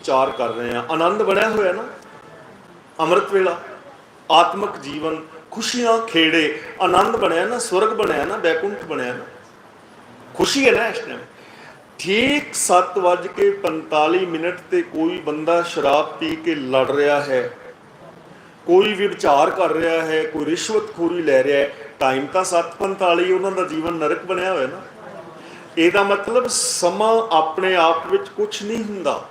ਵਿਚਾਰ ਕਰ ਰਹੇ ਆ ਆਨੰਦ ਬਣਿਆ ਹੋਇਆ ਨਾ? ਅੰਮ੍ਰਿਤ ਵੇਲਾ, ਆਤਮਿਕ ਜੀਵਨ, ਖੁਸ਼ੀਆਂ ਖੇੜੇ, ਆਨੰਦ ਬਣਿਆ ਨਾ, ਸਵਰਗ ਬਣਿਆ ਨਾ ਬੈਕੁੰਠ ਬਣਿਆ ਨਾ। ਖੁਸ਼ੀ ਹੈ ਨਾ ਇਸ ਟਾਈਮ ਠੀਕ 7:45 ਮਿੰਟ ਤੇ ਕੋਈ ਬੰਦਾ ਸ਼ਰਾਬ ਪੀ ਕੇ ਲੜ ਰਿਹਾ ਹੈ। ਕੋਈ ਵੀ ਵਿਚਾਰ ਕਰ ਰਿਹਾ ਹੈ, ਕੋਈ ਰਿਸ਼ਵਤਖੋਰੀ ਲੈ ਰਿਹਾ ਹੈ। ਟਾਈਮ ਤਾਂ 7:45 ਉਹਨਾਂ ਦਾ ਜੀਵਨ ਨਰਕ ਬਣਿਆ ਹੋਇਆ ਨਾ। ਇਹਦਾ ਮਤਲਬ ਸਮਾਂ ਆਪਣੇ ਆਪ ਵਿੱਚ ਕੁਝ ਨਹੀਂ ਹੁੰਦਾ।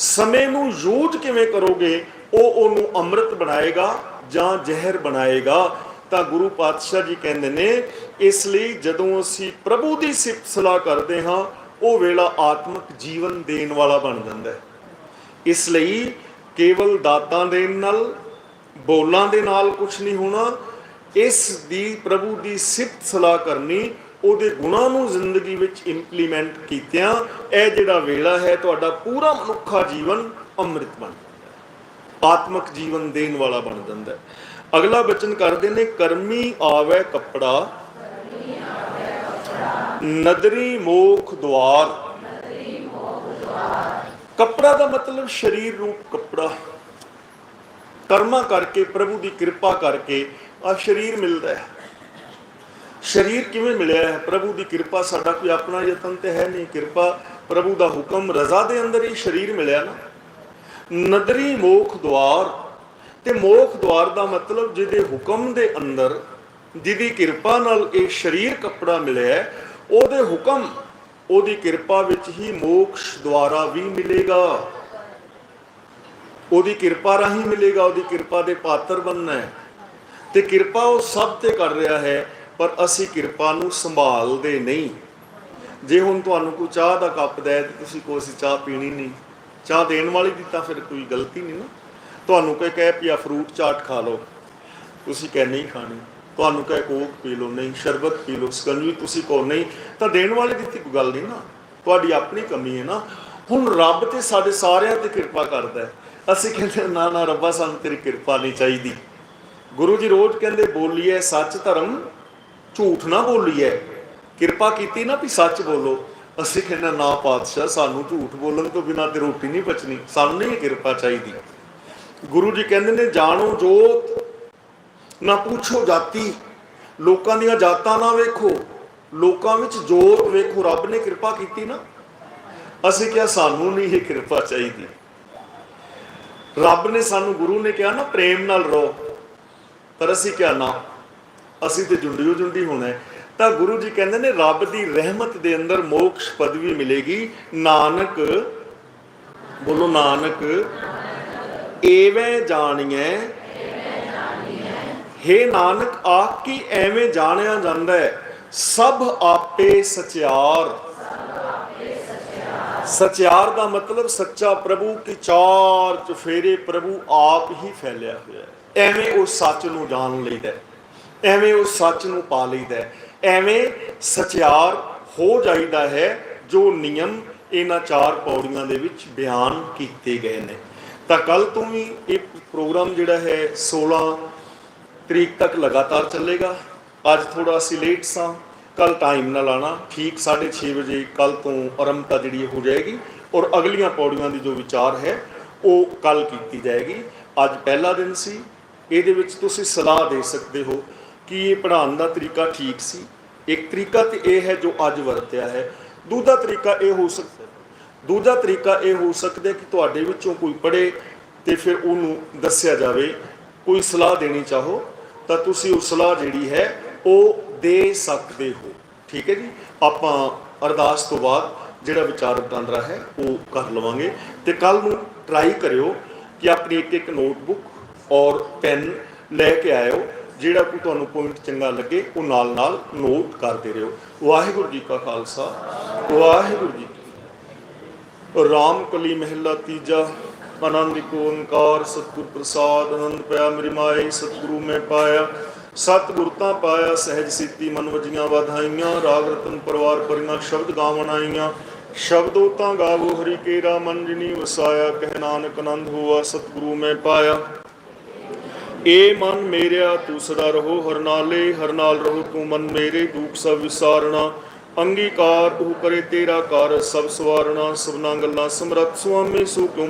ਸਮੇਂ ਨੂੰ ਯੂਜ਼ ਕਿਵੇਂ ਕਰੋਗੇ, ਉਹ ਉਹਨੂੰ ਅੰਮ੍ਰਿਤ ਬਣਾਏਗਾ ਜਾਂ ਜ਼ਹਿਰ ਬਣਾਏਗਾ। ਤਾਂ ਗੁਰੂ ਪਾਤਸ਼ਾਹ ਜੀ ਕਹਿੰਦੇ ਨੇ, ਇਸ ਲਈ ਜਦੋਂ ਅਸੀਂ ਪ੍ਰਭੂ ਦੀ ਸਿਫਤ ਸਲਾਹ ਕਰਦੇ ਹਾਂ, ਉਹ ਵੇਲਾ ਆਤਮਿਕ ਜੀਵਨ ਦੇਣ ਵਾਲਾ ਬਣ ਜਾਂਦਾ ਹੈ। ਇਸ ਲਈ ਕੇਵਲ ਦਾਤਾਂ ਦੇਣ ਨਾਲ, ਬੋਲਾਂ ਦੇ ਨਾਲ ਕੁਝ ਨਹੀਂ ਹੋਣਾ, ਇਸ ਦੀ ਪ੍ਰਭੂ ਦੀ ਸਿਫਤ ਸਲਾਹ ਕਰਨੀ ਉਹਦੇ ਗੁਣਾਂ ਨੂੰ ਜ਼ਿੰਦਗੀ ਵਿੱਚ ਇੰਪਲੀਮੈਂਟ ਕੀਤਿਆਂ, ਇਹ ਜਿਹੜਾ ਵੇਲਾ ਹੈ, ਤੁਹਾਡਾ ਪੂਰਾ ਮਨੁੱਖਾ ਜੀਵਨ ਅੰਮ੍ਰਿਤ ਬਣ ਜਾਂਦਾ ਹੈ। ਆਤਮਿਕ ਜੀਵਨ ਦੇਣ ਵਾਲਾ ਬਣ ਜਾਂਦਾ ਹੈ। ਅਗਲਾ ਬਚਨ ਕਰਦੇ ਨੇ, ਕਰਮੀ ਆਵੇ ਕੱਪੜਾ, ਨਦਰੀ ਮੋਖ ਦੁਆਰ ਕੱਪੜਾ ਦਾ ਮਤਲਬ ਸਰੀਰ ਰੂਪ ਕੱਪੜਾ ਕਰਮਾਂ ਕਰਕੇ, ਪ੍ਰਭੂ ਦੀ ਕਿਰਪਾ ਕਰਕੇ ਆ ਸਰੀਰ ਮਿਲਦਾ ਹੈ ਸਰੀਰ ਕਿਵੇਂ ਮਿਲਿਆ ਹੈ? ਪ੍ਰਭੂ ਦੀ ਕਿਰਪਾ ਸਾਡਾ ਕੋਈ ਆਪਣਾ ਯਤਨ ਤੇ ਹੈ ਨਹੀਂ। ਕਿਰਪਾ ਪ੍ਰਭੂ ਦਾ ਹੁਕਮ ਰਜ਼ਾ ਦੇ ਅੰਦਰ ਹੀ ਸਰੀਰ ਮਿਲਿਆ ਨਾ। ਨਦਰੀ ਮੋਖ ਦਵਾਰ ਤੇ ਮੋਖ ਦਵਾਰ ਦਾ ਮਤਲਬ ਜਿਹਦੇ ਹੁਕਮ ਦੇ ਅੰਦਰ ਜਿਹਦੀ ਕਿਰਪਾ ਨਾਲ ਇਹ ਸਰੀਰ ਕੱਪੜਾ ਮਿਲਿਆ ਉਹਦੇ ਹੁਕਮ, ਉਹਦੀ ਕਿਰਪਾ ਵਿੱਚ ਹੀ ਮੋਕਸ਼ ਦੁਆਰਾ ਵੀ ਮਿਲੇਗਾ। ਉਹਦੀ ਕਿਰਪਾ ਰਾਹੀਂ ਮਿਲੇਗਾ, ਉਹਦੀ ਕਿਰਪਾ ਦੇ ਪਾਤਰ ਬਣਨਾ ਹੈ। ਤੇ ਕਿਰਪਾ ਉਹ ਸਭ ਤੇ ਕਰ ਰਿਹਾ ਹੈ ਪਰ ਅਸੀਂ ਕਿਰਪਾ ਨੂੰ ਸੰਭਾਲਦੇ ਨਹੀਂ। ਜੇ ਹੁਣ ਤੁਹਾਨੂੰ ਕੋਈ ਚਾਹ ਦਾ ਕੱਪ ਦੇ ਤੇ ਤੁਸੀਂ ਕੋਈ ਅਸੀਂ ਚਾਹ ਪੀਣੀ ਨਹੀਂ, ਚਾਹ ਦੇਣ ਵਾਲੀ ਦੀ ਤਾਂ ਫਿਰ ਕੋਈ ਗਲਤੀ ਨਹੀਂ ਨਾ। ਤੁਹਾਨੂੰ ਕੋਈ ਕਹੇ ਪਿਆ ਫਰੂਟ ਚਾਟ ਖਾ ਲਓ। ਤੁਸੀਂ ਕਹੇ ਨਹੀਂ ਖਾਣੀ, ਤੁਹਾਨੂੰ ਕਹੇ ਕੋਕ ਪੀ ਲਓ, ਨਹੀਂ ਸ਼ਰਬਤ ਪੀ ਲਓ, ਸਕੰਜਵੀ ਤੁਸੀਂ ਕਹੋ ਨਹੀਂ, ਤਾਂ ਦੇਣ ਵਾਲੇ ਦੀ ਤਾਂ ਕੋਈ ਗੱਲ ਨਹੀਂ ਨਾ। ਤੁਹਾਡੀ ਆਪਣੀ ਕਮੀ ਹੈ ਨਾ। ਹੁਣ ਰੱਬ ਤੇ ਸਾਡੇ ਸਾਰਿਆਂ ਤੇ ਕਿਰਪਾ ਕਰਦਾ ਹੈ। ਅਸੀਂ ਕਹਿੰਦੇ ਨਾ ਨਾ ਰੱਬਾ, ਸਾਨੂੰ ਤੇਰੀ ਕਿਰਪਾ ਨਹੀਂ ਚਾਹੀਦੀ। ਗੁਰੂ ਜੀ ਰੋਜ਼ ਕਹਿੰਦੇ ਬੋਲੀਏ ਸੱਚ ਧਰਮ ਝੂਠ ਨਾ ਬੋਲੀਏ। ਕਿਰਪਾ ਕੀਤੀ ਨਾ ਵੀ ਸੱਚ ਬੋਲੋ। ਅਸੀਂ ਕਹਿੰਦੇ ਨਾ ਪਾਤਸ਼ਾਹ, ਸਾਨੂੰ ਝੂਠ ਬੋਲਣ ਤੋਂ ਬਿਨਾਂ ਤੇ ਰੋਟੀ ਨਹੀਂ ਬਚਣੀ। ਸਾਨੂੰ ਨਹੀਂ ਕਿਰਪਾ ਚਾਹੀਦੀ। ਗੁਰੂ ਜੀ ਕਹਿੰਦੇ ਨੇ, ਜਾਣੋ ਜੋਤ, ਨਾ ਪੁੱਛੋ ਜਾਤੀ। ਲੋਕਾਂ ਦੀਆਂ ਜਾਤਾਂ ਨਾ ਵੇਖੋ। ਲੋਕਾਂ ਵਿੱਚ ਜੋਤ ਵੇਖੋ। ਰੱਬ ਨੇ ਕਿਰਪਾ ਕੀਤੀ ਨਾ। ਅਸੀਂ ਕਿਹਾ, ਸਾਨੂੰ ਨਹੀਂ ਇਹ ਕਿਰਪਾ ਚਾਹੀਦੀ। ਰੱਬ ਨੇ ਸਾਨੂੰ, ਗੁਰੂ ਨੇ ਕਿਹਾ ਨਾ, ਪ੍ਰੇਮ ਨਾਲ ਰਹੋ। ਪਰ ਅਸੀਂ ਕਿਹਾ, ਨਾ। ਅਸੀਂ ਤੇ ਜੁੰਡੀਓ ਜੁੰਡੀ ਹੋਣਾ ਹੈ। ਤਾਂ ਗੁਰੂ ਜੀ ਕਹਿੰਦੇ ਨੇ, ਰੱਬ ਦੀ ਰਹਿਮਤ ਦੇ ਅੰਦਰ ਮੋਕਸ਼ ਪਦਵੀ ਮਿਲੇਗੀ। ਨਾਨਕ, ਬੋਲੋ ਨਾਨਕ, ਏਵੇਂ ਜਾਣੀਐ। ਹੇ ਨਾਨਕ ਆਖ ਕੀ ਐਵੇਂ ਜਾਣਿਆ ਜਾਂਦਾ ਹੈ? ਸਭ ਆਪੇ ਸਚਿਆਰ। ਸਚਿਆਰ ਦਾ ਮਤਲਬ ਸੱਚਾ ਪ੍ਰਭੂ ਕੀ ਚਾਰ ਚਫੇਰੇ ਪ੍ਰਭੂ ਆਪ ਹੀ ਫੈਲਿਆ ਹੋਇਆ ਐਵੇਂ ਉਹ ਸੱਚ ਨੂੰ ਜਾਣ ਲਈਦਾ ਹੈ। ਐਵੇਂ ਉਹ ਸੱਚ ਨੂੰ ਪਾ ਲਈਦਾ ਐਵੇਂ ਸਚਿਆਰ ਹੋ ਜਾਈਦਾ ਹੈ ਜੋ ਨਿਯਮ ਇਹਨਾਂ ਚਾਰ ਪੌੜੀਆਂ ਦੇ ਵਿੱਚ ਬਿਆਨ ਕੀਤੇ ਗਏ ਨੇ। ਤਾਂ ਕੱਲ ਤੋਂ ਵੀ ਇਹ ਪ੍ਰੋਗਰਾਮ ਜਿਹੜਾ ਹੈ 16 ਤਰੀਕ ਤੱਕ ਲਗਾਤਾਰ ਚੱਲੇਗਾ। ਅੱਜ ਥੋੜਾ ਅਸੀਂ ਲੇਟ ਸਾਂ। ਕੱਲ ਟਾਈਮ ਨਾਲ ਆਣਾ ਠੀਕ 6:30 ਵਜੇ ਕੱਲ ਤੋਂ ਆਰੰਭਤਾ ਜਿਹੜੀ ਹੋ ਜਾਏਗੀ ਔਰ ਅਗਲੀਆਂ ਪੌੜੀਆਂ ਦੀ ਜੋ ਵਿਚਾਰ ਹੈ, ਉਹ ਕੱਲ ਕੀਤੀ ਜਾਏਗੀ। ਅੱਜ ਪਹਿਲਾ ਦਿਨ ਸੀ। ਇਹਦੇ ਵਿੱਚ ਤੁਸੀਂ ਸਲਾਹ ਦੇ ਸਕਦੇ ਹੋ। ਕਿ ਇਹ ਪੜ੍ਹਾਉਣ ਦਾ ਤਰੀਕਾ ਠੀਕ ਸੀ? ਇੱਕ ਤਰੀਕਾ ਤੇ ਇਹ ਹੈ ਜੋ ਅੱਜ ਵਰਤਿਆ ਹੈ। ਦੂਜਾ ਤਰੀਕਾ ਇਹ ਹੋ ਸਕਦਾ ਦੂਜਾ ਤਰੀਕਾ ਇਹ ਹੋ ਸਕਦਾ ਕਿ ਤੁਹਾਡੇ ਵਿੱਚੋਂ ਕੋਈ ਪੜ੍ਹੇ ਤੇ ਫਿਰ ਉਹਨੂੰ ਦੱਸਿਆ ਜਾਵੇ, ਕੋਈ ਸਲਾਹ ਦੇਣੀ ਚਾਹੋ, ਤਾਂ ਤੁਸੀਂ ਉਹ ਸਲਾਹ ਜਿਹੜੀ ਹੈ ਉਹ ਦੇ ਸਕਦੇ ਹੋ। ਠੀਕ ਹੈ ਜੀ? ਆਪਾਂ ਅਰਦਾਸ ਤੋਂ ਬਾਅਦ ਜਿਹੜਾ ਵਿਚਾਰ ਵਟਾਂਦਰਾ ਹੈ, ਉਹ ਕਰ ਲਵਾਂਗੇ। ਤੇ ਕੱਲ ਨੂੰ ਟਰਾਈ ਕਰਿਓ ਕਿ ਆਪਣੀ ਇੱਕ ਇੱਕ ਨੋਟਬੁੱਕ ਔਰ ਪੈਨ ਲੈ ਕੇ ਆਇਓ। ਜਿਹੜਾ ਕੋਈ ਤੁਹਾਨੂੰ ਪੁਆਇੰਟ ਚੰਗਾ ਲੱਗੇ, ਉਹ ਨਾਲ ਨਾਲ ਨੋਟ ਕਰਦੇ ਰਹੋ। ਵਾਹਿਗੁਰੂ ਜੀ ਕਾ ਖਾਲਸਾ, ਵਾਹਿਗੁਰੂ ਜੀ ਰਾਮ ਕਲੀ ਮਹਿਲਾ ਤੀਜਾ, ਆਨੰਦ ਇੱਕ ਓੰਕਾਰ, ਸਤਿਗੁਰ ਪ੍ਰਸਾਦ, ਆਨੰਦ ਪਿਆ ਮੇਰੀ ਮਾਈ ਸਤਿਗੁਰੂ ਮੈਂ ਪਾਇਆ। ਸਤਿਗੁਰ ਤਾਂ ਪਾਇਆ, ਸਹਿਜ ਸੀਤੀ ਮਨ ਵਜੀਆਂ ਵਧਾਈਆਂ, ਰਾਗ ਰਤਨ ਪਰਿਵਾਰ ਪਰੀਆਂ ਸ਼ਬਦ ਗਾਵਣ ਆਈਆਂ। ਸ਼ਬਦੋ ਤਾਂ ਗਾਵੋ, ਹਰੀ ਕੇਰਾ ਮਨ ਜਿਨੀ ਵਸਾਇਆ, ਕਹਿ ਨਾਨਕ ਆਨੰਦ ਹੋਆ, ਸਤਿਗੁਰੂ ਮੈਂ ਪਾਇਆ। ਏ ਮਨ ਮੇਰਿਆ ਤੂੰ ਸਦਾ ਰਹੋ ਹਰ ਨਾਲੇ ਹਰ ਨਾਲ ਰਹੋ ਤੂੰ ਮਨ ਮੇਰੇ, ਦੁੱਖ ਸਭ ਵਿਸਾਰਣਾ। ਅੰਗੀਕਾਰ ਉਹ ਕਰੇ ਤੇਰਾ ਕਾਰ ਸਭ ਸਵਾਰਣਾ, ਸਭਨਾ ਗੱਲਾਂ ਸਮਰੱਥ ਸੁਆਮੀ ਸੋ ਕਿਉ